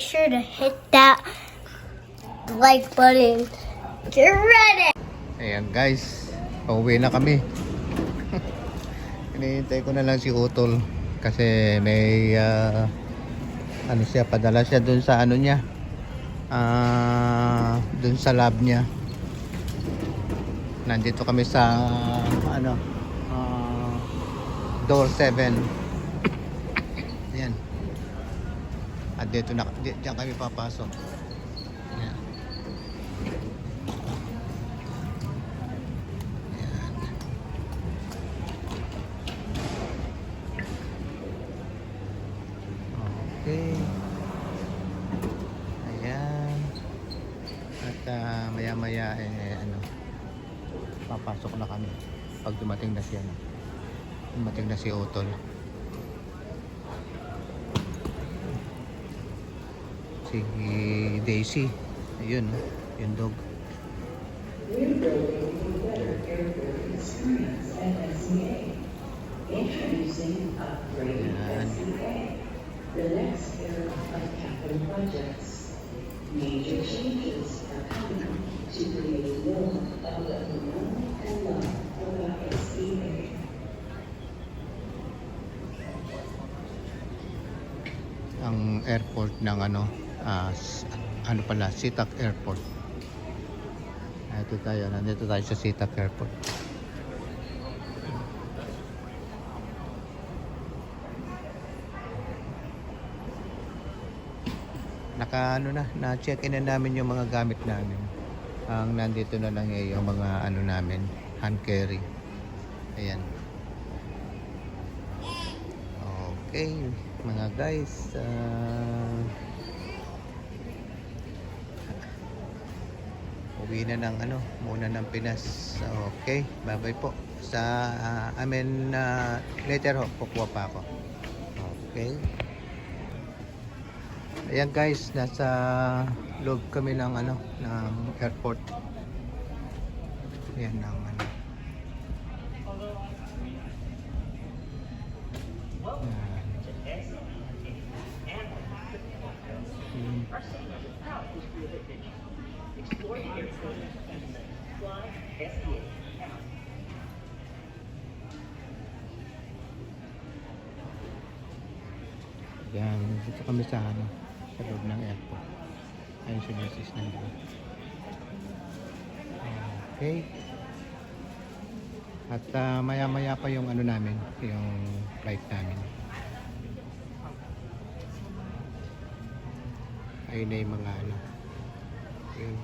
make sure to hit that like button. Get ready! Ayan guys, pauwi na kami. Hinihintay ko na lang si Utol kasi may ah, ano siya, padala siya dun sa ano niya. Ah, dun sa lab niya. Nandito kami sa ano ah, door 7. Ayan. At dito na di- kami papasok. Ayan. Okay. Ayan. At maya-maya eh ano papasok na kami pag dumating na siya. Dumating na si Otol. Si Daisy. Ayun, yung dog. Ayan. The next era of capital projects. Major changes are to create more of the SEA. ang airport ng ano s- ano pala Sitak Airport. Ito tayo nandito tayo sa Sitak Airport. Naka ano na na check in na namin yung mga gamit namin. Ang nandito na lang eh, yung mga ano namin hand carry. Ayan. Okay, mga guys. ah, uwi na ng ano, muna ng Pinas. Okay, bye-bye po. Sa, ah, I mean, ah, later ho, kukuha pa ako. Okay. Ayan guys, nasa loob kami ng ano, ng airport. Ayan ng ano. Ayan. Hmm. Yan, dito kami sa ano, sa loob ng airport. Ayun si Mrs. nandun. Okay. At ah, maya-maya pa yung ano namin, yung flight namin. Ayun na yung mga ano. Yun.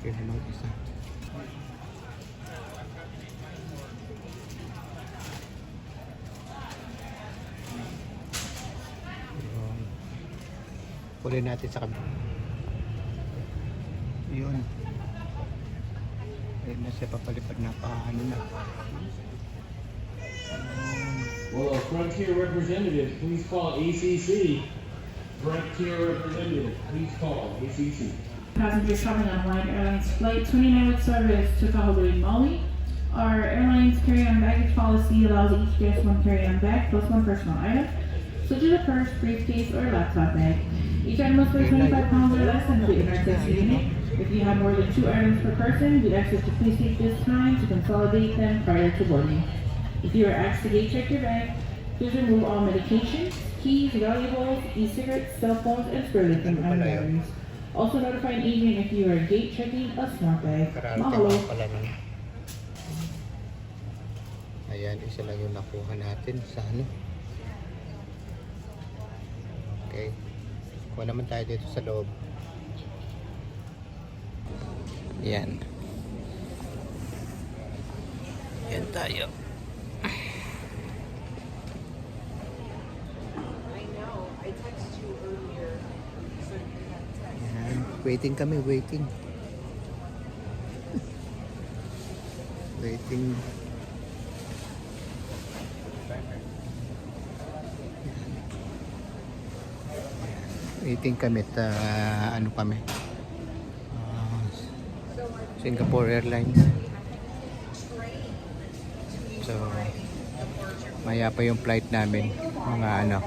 Kaya naman isa. Kunin natin sa kabila. Yun. Ayun na siya papalipad na paano na. Will a Frontier representative please call ACC? Frontier representative, please call ACC. Passengers traveling on Hawaiian Airlines Flight 29 with service to Kahului, Maui. Our airline's carry-on baggage policy allows each guest one carry-on bag plus one personal item, such as a purse, briefcase, or laptop bag. Each item must weigh 25 pounds or less and be in our safety unit. If you have more than two items per person, we ask that you please take this time to consolidate them prior to boarding. If you are asked to gate check your bag, please remove all medications, keys, valuables, e-cigarettes, cell phones, and spare from Ano pala batteries. Also notify an agent if you are gate checking a smart bag. Mahalo. pala nun. Ayan, isa lang yung nakuha natin sa ano. Okay. Kuha naman tayo dito sa loob. Yan. Yan tayo. Yan. Waiting kami, waiting. waiting. Waiting kami at ah, ano kami. Singapore Airlines. So, maya pa yung flight namin. Mga ano,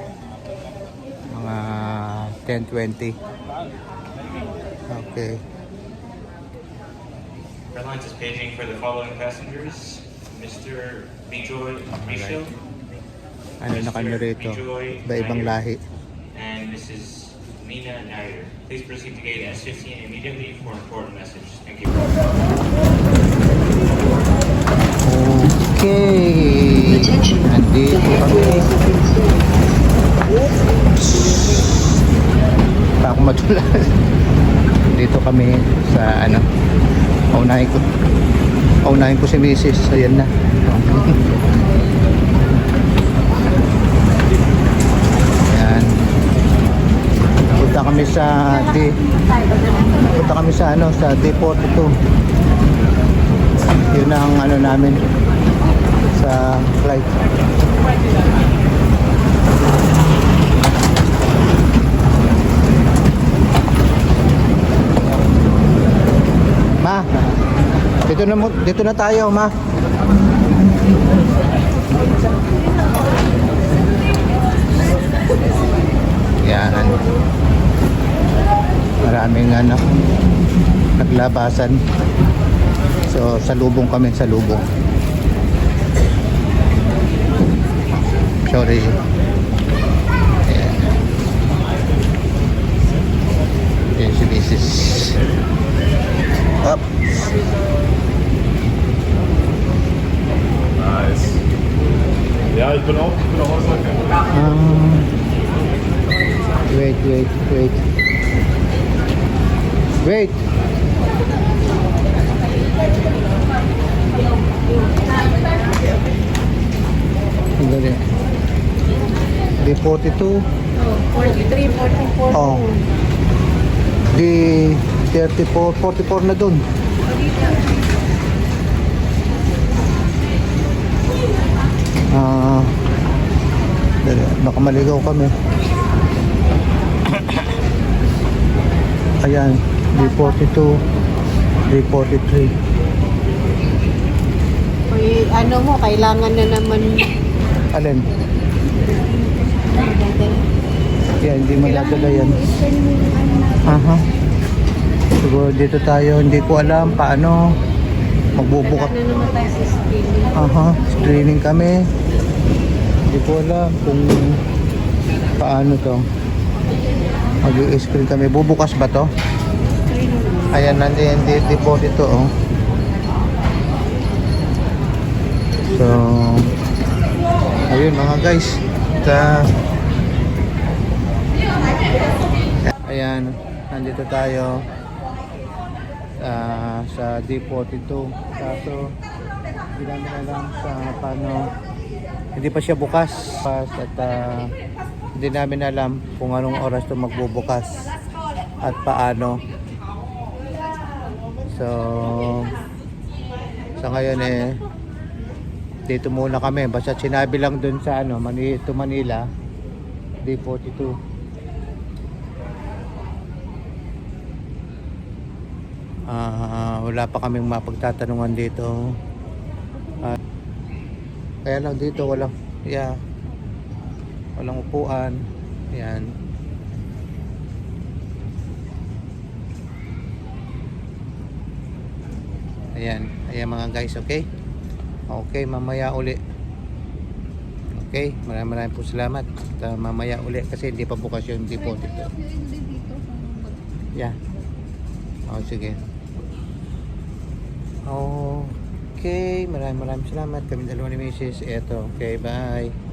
mga 10.20. Okay. Airlines is paging for the following passengers. Mr. Bijoy Michel Ano na kami rito? Iba-ibang lahi. and Mrs. Nina Nair. Please proceed to gate S15 immediately for important message. Thank you. Okay. Nandito kami. Pa ako matulad. Dito kami sa ano. Paunahin ko. Paunahin ko si Mrs. Ayan na. Ayan. Punta kami sa D. Punta kami sa ano sa D42. Yun ang ano namin sa flight. Ma dito na dito na tayo ma yan maraming ano naglabasan So, salubong kami, salubong. Sorry. Ayan. Ayan si Mrs. Up. Nice. Ja, ich bin auch, ich bin auch. Um, wait, wait, wait. Wait. Sandali. D42. Oh, 43, 44. Oh. D34, 44 na dun. Ah, dali, baka maligaw kami. Ayan, D42, D43. Uy, ano mo, kailangan na naman Alin? Yan, hindi madadala yan. Aha. Siguro dito tayo, hindi ko alam paano magbubuka. Wala na naman tayo sa screening. Aha, screening kami. Hindi ko alam kung paano to. Mag-screen kami. Bubukas ba to? Ayan, nandiyan di, deposit to, oh. So, ayun mga guys. Ta Ayan, nandito tayo ah, sa D42. Kaso, hindi namin alam sa paano hindi pa siya bukas at ah, hindi namin alam kung anong oras to magbubukas at paano so sa ngayon eh dito muna kami. Basta sinabi lang dun sa ano Manila, to Manila. D42 Ah, wala pa kaming mapagtatanungan dito. Ah, kaya lang dito walang yeah, walang upuan. Yan ayan ayan mga guys okay? Okay mamaya uli. Okay maraming maraming po salamat. At, uh, mamaya uli kasi hindi pa bukas yung deposit. Yeah. Oh sige. Okay maraming maraming salamat. Kami dalawa ni Mrs. eto okay bye